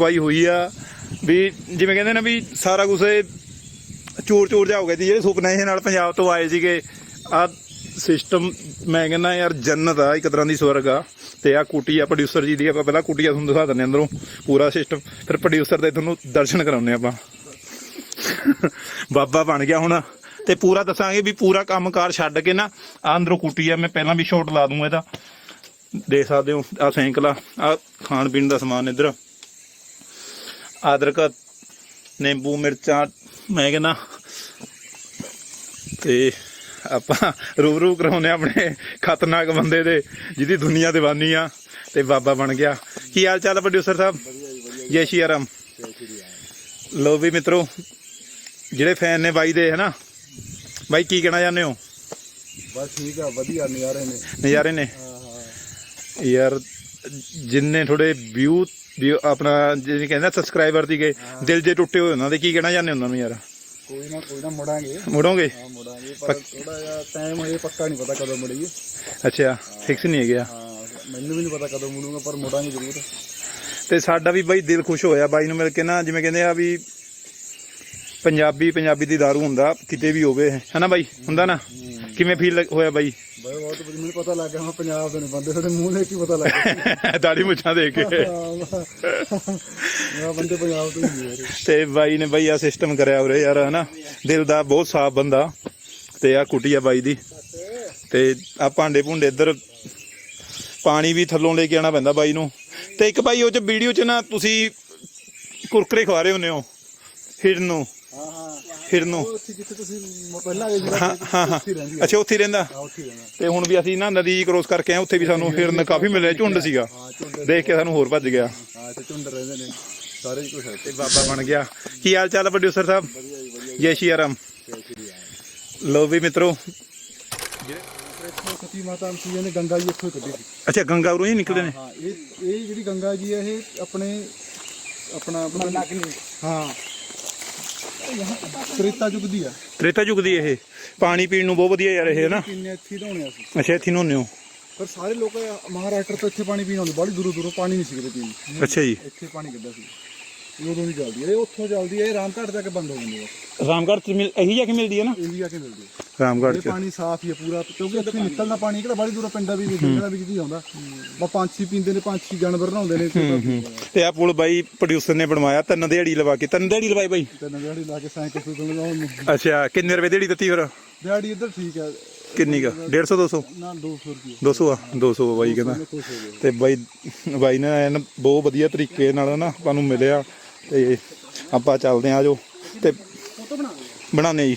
Y ਹੋਈ ਆ। ਵੀ ਜਿਵੇਂ ਕਹਿੰਦੇ ਨਾ ਵੀ ਸਾਰਾ ਕੁਝ ਚੋਰ ਚੋਰ ਜਾ ਹੋ ਗਿਆ ਸੀ। ਜਿਹੜੇ ਸੁਪਨੇ ਇਹ ਨਾਲ ਪੰਜਾਬ ਤੋਂ ਆਏ ਸੀਗੇ ਆ ਸਿਸਟਮ ਮੈਂ ਕਹਿੰਦਾ ਯਾਰ ਜੰਨਤ ਆ, ਇੱਕ ਤਰ੍ਹਾਂ ਦੀ ਸਵਰਗ ਆ। ਤੇ ਆ ਕੁਟੀ ਆ ਪ੍ਰੋਡਿਊਸਰ ਜੀ ਦੀ ਆਪਾਂ ਪਹਿਲਾਂ ਕੁਟੀ ਆ ਤੁਹਾਨੂੰ ਦਿਖਾ ਦਿੰਦੇ ਹਾਂ ਅੰਦਰੋਂ, ਪੂਰਾ ਸਿਸਟਮ ਫਿਰ ਪ੍ਰੋਡਿਊਸਰ ਦੇ ਤੁਹਾਨੂੰ ਦਰਸ਼ਨ ਕਰਾਉਂਦੇ ਆਪਾਂ। ਬਾਬਾ ਬਣ ਗਿਆ ਹੁਣ। ਤੇ ਪੂਰਾ ਦੱਸਾਂਗੇ ਵੀ ਪੂਰਾ ਕੰਮਕਾਰ ਛੱਡ ਕੇ ਨਾ ਆ ਅੰਦਰੋਂ ਕੁਟੀ ਆ, ਮੈਂ ਪਹਿਲਾਂ ਵੀ ਸ਼ਾਟ ਲਾ ਦੂੰਗਾ ਇਹਦਾ। ਦੇਖ ਸਕਦੇ ਹੋ ਆ ਸੈਂਕਲਾ ਆ ਖਾਣ ਪੀਣ ਦਾ ਸਮਾਨ ਇੱਧਰ। ਅਦਰਕ ਨਿੰਬੂ ਮਿਰਚਾਂ ਮੈਂ ਕਹਿੰਦਾ ਤੇ ਆਪਾਂ ਰੂਬਰੂ ਕਰਾਉਂਦੇ ਹਾਂ ਆਪਣੇ ਖਤਰਨਾਕ ਬੰਦੇ ਦੇ ਜਿਹਦੀ ਦੁਨੀਆ ਦੀਵਾਨੀ ਆ ਤੇ ਬਾਬਾ ਬਣ ਗਿਆ। ਕੀ ਹਾਲ ਚਾਲ ਪ੍ਰੋਡਿਊਸਰ ਸਾਹਿਬ? ਜੈ ਸ਼੍ਰੀ ਰਾਮ। ਲੋ ਵੀ ਮਿੱਤਰੋ ਜਿਹੜੇ ਫੈਨ ਨੇ ਬਾਈ ਦੇ ਹਨਾ ਬਾਈ ਕੀ ਕਹਿਣਾ ਚਾਹੁੰਦੇ ਹੋ? ਬਸ ਠੀਕ ਆ ਵਧੀਆ ਨਜ਼ਾਰੇ ਨੇ। ਨਜ਼ਾਰੇ ਨੇ? ਯਾਰ ਜਿੰਨੇ ਥੋੜੇ ਵਿਊ ਆਪਣਾ ਜਿਹਨੇ ਕਹਿੰਦਾ ਸਬਸਕ੍ਰਾਈਬਰ ਸੀਗੇ ਦਿਲ ਜੇ ਟੁੱਟੇ ਹੋਏ ਉਹਨਾਂ ਦੇ ਕੀ ਕਹਿਣਾ ਚਾਹੁੰਦੇ ਉਹਨਾਂ ਨੂੰ ਯਾਰ? ਕੋਈ ਨਾ ਕੋਈ ਨਾ ਮੁੜਾਂਗੇ। ਮੁੜੋਗੇ? ਹਾਂ ਮੁੜਾਂਗੇ ਪਰ ਥੋੜਾ ਜਿਹਾ ਟਾਈਮ ਹਜੇ ਪੱਕਾ ਨਹੀਂ ਪਤਾ ਕਦੋਂ ਮੁੜੀਏ। ਅੱਛਾ ਫਿਕਸ ਨਹੀਂ ਹੈਗਾ ਹਾਂ ਮੈਨੂੰ ਵੀ ਨਹੀਂ ਪਤਾ ਕਦੋਂ ਮੁੜੂਗਾ ਪਰ ਮੁੜਾਂਗੇ ਜ਼ਰੂਰ। ਤੇ ਸਾਡਾ ਵੀ ਬਾਈ ਦਿਲ ਖੁਸ਼ ਹੋਇਆ ਬਾਈ ਨੂੰ ਮਿਲ ਕੇ ਨਾ ਜਿਵੇਂ ਕਹਿੰਦੇ ਆ ਵੀ ਪੰਜਾਬੀ ਪੰਜਾਬੀ ਦੀ दारू ਹੁੰਦਾ ਕਿਤੇ ਵੀ ਹੋਵੇ ਹਨਾ ਬਾਈ? ਹੁੰਦਾ ਨਾ? ਕਿਵੇਂ ਫੀਲ ਹੋਇਆ ਬਾਈ? ਬਈ ਬਹੁਤ ਵਧੀਆ। ਮੈਨੂੰ ਪਤਾ ਲੱਗ ਗਿਆ ਮੈਂ ਪੰਜਾਬ ਦੇ ਨੇ ਬੰਦੇ ਤੁਹਾਡੇ ਮੂੰਹ ਦੇਖ ਕੇ ਪਤਾ ਲੱਗ ਗਿਆ। ਦਾੜੀ ਮੁੱਛਾਂ ਦੇਖ ਕੇ। ਮੇਰਾ ਬੰਦੇ ਪੰਜਾਬ ਤੋਂ ਹੀ ਯਾਰ ਤੇ ਬਾਈ ਨੇ ਬਾਈ ਆ ਸਿਸਟਮ ਕਰਿਆ ਉਰੇ ਯਾਰ ਹਨਾ? ਦਿਲ ਦਾ ਬਹੁਤ ਸਾਫ਼ ਬੰਦਾ। ਤੇ ਆ ਕੁਟੀ ਆ ਬਾਈ ਦੀ। ਤੇ ਆ ਭਾਂਡੇ ਭੁੰਡੇ ਇੱਧਰ ਪਾਣੀ ਵੀ ਥੱਲੋਂ ਲੈ ਕੇ ਆਣਾ ਪੈਂਦਾ ਬਾਈ ਨੂੰ। ਤੇ ਇੱਕ ਬਾਈ ਉਹ ਚ ਵੀਡੀਓ ਚ ਨਾ ਤੁਸੀਂ ਕੁਰਕਰੇ ਖਵਾ ਰਹੇ ਹੁੰਦੇ ਹੋ ਹਿਰਨ ਨੂੰ। ਹਾਂ ਹਾਂ। ਹਿਰਨ ਨੂੰ। ਉਹ ਉੱਥੇ ਜਿੱਥੇ ਤੁਸੀਂ ਮ- ਪਹਿਲਾਂ ਗਏ ਜਿਹੜਾ ਹਾਂ ਹਾਂ ਹਾਂ। ਉੱਥੇ ਰਹਿੰਦੀ ਆ। ਅੱਛਾ ਉੱਥੇ ਹੀ ਰਹਿੰਦਾ? ਹਾਂ, ਉੱਥੇ ਹੀ ਰਹਿੰਦਾ। ਤੇ ਹੁਣ ਵੀ ਅਸੀਂ ਨਾ ਨਦੀ ਕ੍ਰੋਸ ਕਰਕੇ ਆਏ ਉੱਥੇ ਵੀ ਸਾਨੂੰ ਹਿਰਨ ਕਾਫੀ ਮਿਲਿਆ ਝੁੰਡ ਸੀਗਾ। ਹਾਂ ਝੁੰਡ ਦੇਖ ਕੇ ਸਾਨੂੰ ਹੋਰ ਭੱਜ ਗਿਆ। ਹਾਂ ਇੱਥੇ ਝੁੰਡ ਰਹਿੰਦੇ ਨੇ। ਸਾਰੇ ਕੁਝ ਹੈ। ਤੇ ਬਾਬਾ ਬਣ ਗਿਆ। ਕੀ ਹਾਲ ਚਾਲ ਪ੍ਰੋਡਿਊਸਰ ਸਾਹਿਬ? ਵਧੀਆ ਜੀ ਵਧੀਆ ਜੈ। ਸ਼੍ਰੀ ਰਾਮ। ਜੈ ਲੋ ਵੀ ਮਿੱਤਰੋ। ਸਤੀ ਮਾਤਾ ਸੀ ਇਹਨੇ ਗੰਗਾ ਜੀ ਇੱਥੋਂ ਹੀ ਕੱਢੀ ਸੀ। ਅੱਛਾ ਗੰਗਾ ਉਰੋਂ ਹੀ ਨਿਕਲਦੇ ਨੇ? ਹਾਂ ਇਹ ਇਹ ਜਿਹੜੀ ਗੰਗਾ ਜੀ ਹੈ ਇਹ ਆਪਣੇ ਆਪਣਾ ਆਪਣਾ ਹਾਂ ਤ੍ਰੇਤਾ ਯੁੱਗ ਦੀ ਆ। ਤ੍ਰੇਤਾ ਯੁੱਗ ਦੀ ਇਹ। ਪਾਣੀ ਪੀਣ ਨੂੰ ਬਹੁਤ ਵਧੀਆ ਯਾਰ ਇਹ ਨਾ? ਕਿੰਨੇ ਇੱਥੇ ਧੋਣੇ ਸੀ ਅੱਛਾ ਇੱਥੇ ਨਹਾਉਂਦੇ ਹੋ? ਪਰ ਸਾਰੇ ਲੋਕ ਮਹਾਰਾਸ਼ਟਰ ਤੋਂ ਇੱਥੇ ਪਾਣੀ ਪੀਣ ਆਉਂਦੇ ਬੜੀ ਦੂਰੋਂ ਦੂਰੋਂ ਪਾਣੀ ਨਹੀਂ ਸੀ ਕਿਤੇ ਪੀਣ। ਨੂੰ। ਅੱਛਾ ਜੀ। ਇੱਥੇ ਪਾਣੀ ਕੱਢਦਾ ਸੀ? ਇਹ ਉਦੋਂ ਦੀ ਚੱਲਦੀ ਹੈ ਇਹ ਉੱਥੋਂ ਚੱਲਦੀ ਹੈ ਇਹ ਰਾਮਘਾਟ ਜਾ ਕੇ ਬੰਦ ਹੋ ਜਾਂਦੀ ਹੈ ਰਾਮਗੜ੍ਹ ਚ ਮਿਲ ਇਹੀ ਜਾ ਕੇ ਮਿਲਦੀ ਹੈ ਨਾ? ਇੰਡੀਆ ਕੇ ਮਿਲਦੀ ਹੈ ਰਾਮਗੜ੍ਹ ਇਹ ਚ। ਪਾਣੀ ਸਾਫ਼ ਹੀ ਹੈ ਪੂਰਾ ਕਿਉਂਕਿ ਇੱਥੇ ਨਿਕਲਦਾ ਪਾਣੀ ਕਿਹੜਾ ਬੜੀ ਦੂਰੋਂ ਪਿੰਡਾਂ ਵੀ ਜੰਗਲਾਂ ਵਿੱਚ ਦੀ ਆਉਂਦਾ। ਬਾ ਪੰਛੀ ਪੀਂਦੇ ਨੇ ਪੰਛੀ ਜਾਨਵਰ ਨਹਾਉਂਦੇ ਨੇ ਤੇ ਤੇ ਆ ਪੁਲ ਬਾਈ ਪ੍ਰੋਡਿਊਸਰ ਨੇ ਬਣਵਾਇਆ ਤਿੰਨ ਦਿਹਾੜੀ ਲਵਾ ਕੇ। ਤਿੰਨ ਦਿਹਾੜੀ ਲਵਾਈ ਬਾਈ? ਨਗੜੀ ਲਾ ਕੇ ਸਾਈਕਲ ਤੋਂ ਲਗਾਉਣ ਨੂੰ ਅੱਛਾ ਕਿੰਨੇ ਰੁਪਏ ਦਿਹਾੜੀ ਦਿੱਤੀ ਫਿਰ? ਦਿਹਾੜੀ ਇੱਧਰ ਠੀਕ ਹੈ। ਕਿੰਨੀ ਕਾ? 150 200 ਨਾ 200 ਰੁਪਏ 200 ਆ? 200 ਆ ਬਾਈ ਕਹਿੰਦਾ। ਹੋ ਤੇ ਬਾਈ ਬਾਈ ਨੇ ਐਨ ਬਹੁਤ ਵਧੀਆ ਤਰੀਕੇ ਨਾਲ ਨਾ ਆਪਾਂ ਨੂੰ ਮਿਲਿਆ। ਤੇ ਆਪਾਂ ਚੱਲਦੇ ਆ ਜੋ ਤੇ ਬਣਾਉਂਦੇ ਜੀ।